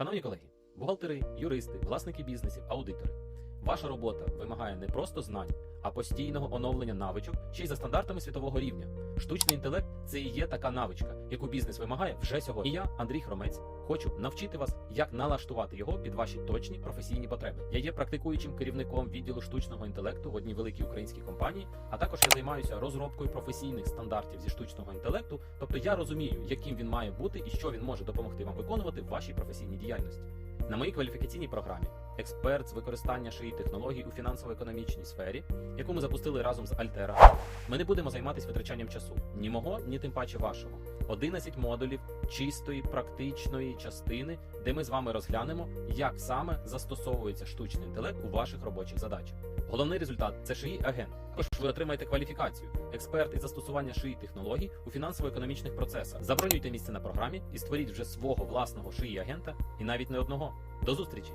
Шановні колеги, бухгалтери, юристи, власники бізнесів, аудитори. Ваша робота вимагає не просто знань, а постійного оновлення навичок ще й за стандартами світового рівня. Штучний інтелект це і є така навичка, яку бізнес вимагає вже сьогодні. І я, Андрій Хромець, хочу навчити вас, як налаштувати його під ваші точні професійні потреби. Я є практикуючим керівником відділу штучного інтелекту в одній великій українській компанії, а також я займаюся розробкою професійних стандартів зі штучного інтелекту. Тобто я розумію, яким він має бути і що він може допомогти вам виконувати в вашій професійній діяльності. На моїй кваліфікаційній програмі експерт з використання шиї технологій у фінансово-економічній сфері, яку ми запустили разом з Альтера. Ми не будемо займатися витрачанням часу ні мого, ні тим паче вашого. 11 модулів чистої практичної частини, де ми з вами розглянемо, як саме застосовується штучний інтелект у ваших робочих задачах. Головний результат це шиї агент. Також ви отримаєте кваліфікацію експерт із застосування шиї технологій у фінансово-економічних процесах. Забронюйте місце на програмі і створіть вже свого власного шиї агента і навіть не одного. До зустрічі!